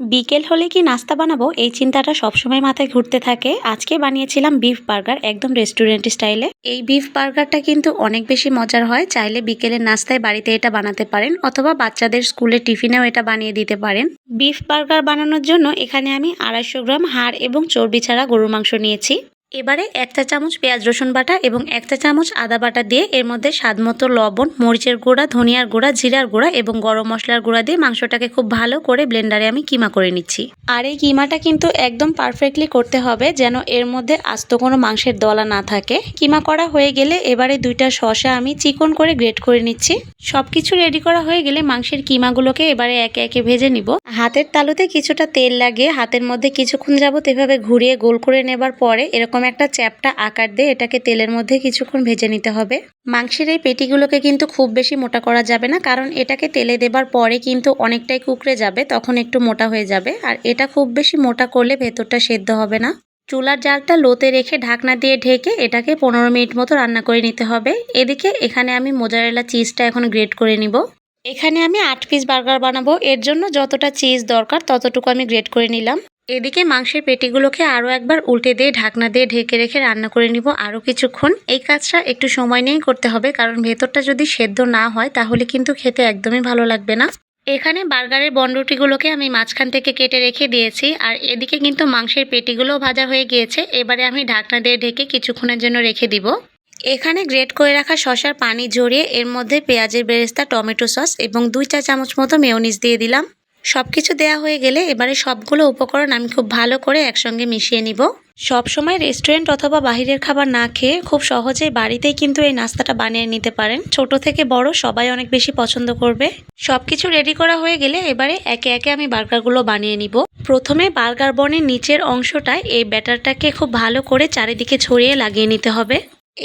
বিকেল হলে কি নাস্তা বানাবো? এই চিন্তাটা সবসময় মাথায় ঘুরতে থাকে। আজকে বানিয়েছিলাম বিফ বার্গার একদম রেস্টুরেন্ট স্টাইলে এই বিফ বার্গারটা কিন্তু অনেক বেশি মজার হয়। চাইলে বিকেলের নাস্তায় বাড়িতে এটা বানাতে পারেন অথবা বাচ্চাদের স্কুলে টিফিনেও এটা বানিয়ে দিতে পারেন। বিফ বার্গার বানানোর জন্য এখানে আমি আড়াইশো গ্রাম হাড় এবং চর্বি ছাড়া গরুর মাংস নিয়েছি। এবারে এক চা চামচ পেঁয়াজ, রসুন বাটা এবং এক চা চামচ আদা বাটা দিয়ে এর মধ্যে স্বাদমতো লবণ, মরিচের গুঁড়া, ধনিয়ার গুঁড়া, জিরার গুঁড়া এবং গরম মশলার গুঁড়া দিয়ে মাংসটাকে খুব ভালো করে ব্লেন্ডারে আমি কিমা করে নিচ্ছি। আর এই কিমাটা কিন্তু একদম পারফেক্টলি করতে হবে যেন এর মধ্যে আস্ত কোনো মাংসের দলা না থাকে। কিমা করা হয়ে গেলে এবারে দুইটা শসা আমি চিকন করে গ্রেট করে নিচ্ছি। সব কিছু রেডি করা হয়ে গেলে মাংসের কিমাগুলোকে এবারে একে একে ভেজে নিব। হাতের তালুতে কিছুটা তেল লাগিয়ে হাতের মধ্যে কিছুক্ষণ যাবত এভাবে ঘুরিয়ে গোল করে নেবার পরে এরকম একটা চ্যাপটা আকার দিয়ে এটাকে তেলের মধ্যে কিছুক্ষণ ভেজে নিতে হবে। মাংসের এই পেটিগুলোকে কিন্তু খুব বেশি মোটা করা যাবে না, কারণ এটাকে তেলে দেবার পরে কিন্তু অনেকটাই কুকড়ে যাবে, তখন একটু মোটা হয়ে যাবে। আর এটা খুব বেশি মোটা করলে ভেতরটা সেদ্ধ হবে না। চুলার জালটা লোতে রেখে ঢাকনা দিয়ে ঢেকে এটাকে পনেরো মিনিট মতো রান্না করে নিতে হবে। এদিকে এখানে আমি মোজারেলা চিজটা এখন গ্রেট করে নিব। এখানে আমি আট পিস বার্গার বানাবো। এর জন্য যতটা চিজ দরকার ততটুকু আমি গ্রেট করে নিলাম। এদিকে মাংসের পেটিগুলোকে আরও একবার উল্টে দিয়ে ঢাকনা দিয়ে ঢেকে রেখে রান্না করে নিব আরও কিছুক্ষণ। এই কাজটা একটু সময় নিয়েই করতে হবে, কারণ ভেতরটা যদি সেদ্ধ না হয় তাহলে কিন্তু খেতে একদমই ভালো লাগবে না। এখানে বার্গারের বনরুটিগুলোকে আমি মাঝখান থেকে কেটে রেখে দিয়েছি, আর এদিকে কিন্তু মাংসের পেটিগুলোও ভাজা হয়ে গিয়েছে। এবারে আমি ঢাকনা দিয়ে ঢেকে কিছুক্ষণের জন্য রেখে দিব। এখানে গ্রেট করে রাখা শশার পানি জড়িয়ে এর মধ্যে পেঁয়াজের বেরেস্তা, টমেটো সস এবং দুই চা চামচ মতো মেয়োনিজ দিয়ে দিলাম। সব কিছু দেওয়া হয়ে গেলে এবারে সবগুলো উপকরণ আমি খুব ভালো করে একসঙ্গে মিশিয়ে নিব। সব সময় রেস্টুরেন্ট অথবা বাহিরের খাবার না খেয়ে খুব সহজেই বাড়িতেই কিন্তু এই নাস্তাটা বানিয়ে নিতে পারেন। ছোট থেকে বড় সবাই অনেক বেশি পছন্দ করবে। সব কিছু রেডি করা হয়ে গেলে এবারে একে একে আমি বার্গারগুলো বানিয়ে নিব। প্রথমে বার্গার বনের নিচের অংশটায় এই ব্যাটারটাকে খুব ভালো করে চারিদিকে ছড়িয়ে লাগিয়ে নিতে হবে।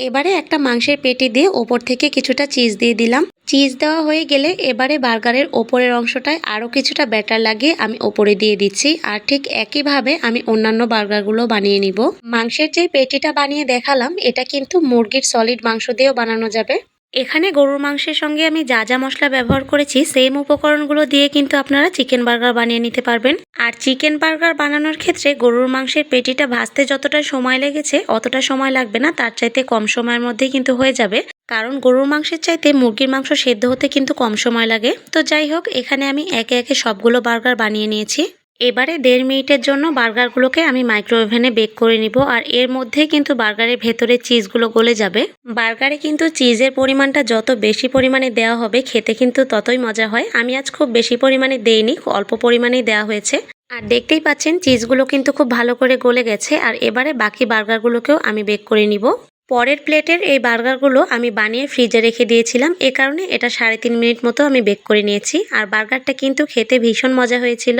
এবারে একটা মাংসের পেটি দিয়ে ওপর থেকে কিছুটা চিজ দিয়ে দিলাম। চিজ দেওয়া হয়ে গেলে এবারে বার্গারের ওপরের অংশটায় আরও কিছুটা ব্যাটার লাগিয়ে আমি ওপরে দিয়ে দিচ্ছি আর ঠিক একইভাবে আমি অন্যান্য বার্গারগুলো বানিয়ে নিব। মাংসের যে পেটিটা বানিয়ে দেখালাম, এটা কিন্তু মুরগির সলিড মাংস দিয়েও বানানো যাবে। এখানে গরুর মাংসের সঙ্গে আমি যা যা মশলা ব্যবহার করেছি সেম উপকরণগুলো দিয়ে কিন্তু আপনারা চিকেন বার্গার বানিয়ে নিতে পারবেন। আর চিকেন বার্গার বানানোর ক্ষেত্রে গরুর মাংসের পেটিটা ভাজতে যতটা সময় লেগেছে, অতটা সময় লাগবে না, তার চাইতে কম সময়ের মধ্যেই কিন্তু হয়ে যাবে। কারণ গরুর মাংসের চাইতে মুরগির মাংস সেদ্ধ হতে কিন্তু কম সময় লাগে। তো যাই হোক, এখানে আমি একে একে সবগুলো বার্গার বানিয়ে নিয়েছি। এবারে দেড় মিনিটের জন্য বার্গারগুলোকে আমি মাইক্রো ওভেনে বেক করে নিব আর এর মধ্যে কিন্তু বার্গারের ভেতরে চিজগুলো গলে যাবে। বার্গারে কিন্তু চিজের পরিমাণটা যত বেশি পরিমাণে দেওয়া হবে, খেতে কিন্তু ততই মজা হয়। আমি আজ খুব বেশি পরিমাণে দেইনি, অল্প পরিমাণেই দেওয়া হয়েছে। আর দেখতেই পাচ্ছেন, চিজগুলো কিন্তু খুব ভালো করে গলে গেছে আর এবারে বাকি বার্গারগুলোকেও আমি বেক করে নিব। পরের প্লেটের এই বার্গারগুলো আমি বানিয়ে ফ্রিজে রেখে দিয়েছিলাম। এ কারণে এটা সাড়ে তিন মিনিট মতো আমি বেক করে নিয়েছি। আর বার্গারটা কিন্তু খেতে ভীষণ মজা হয়েছিল।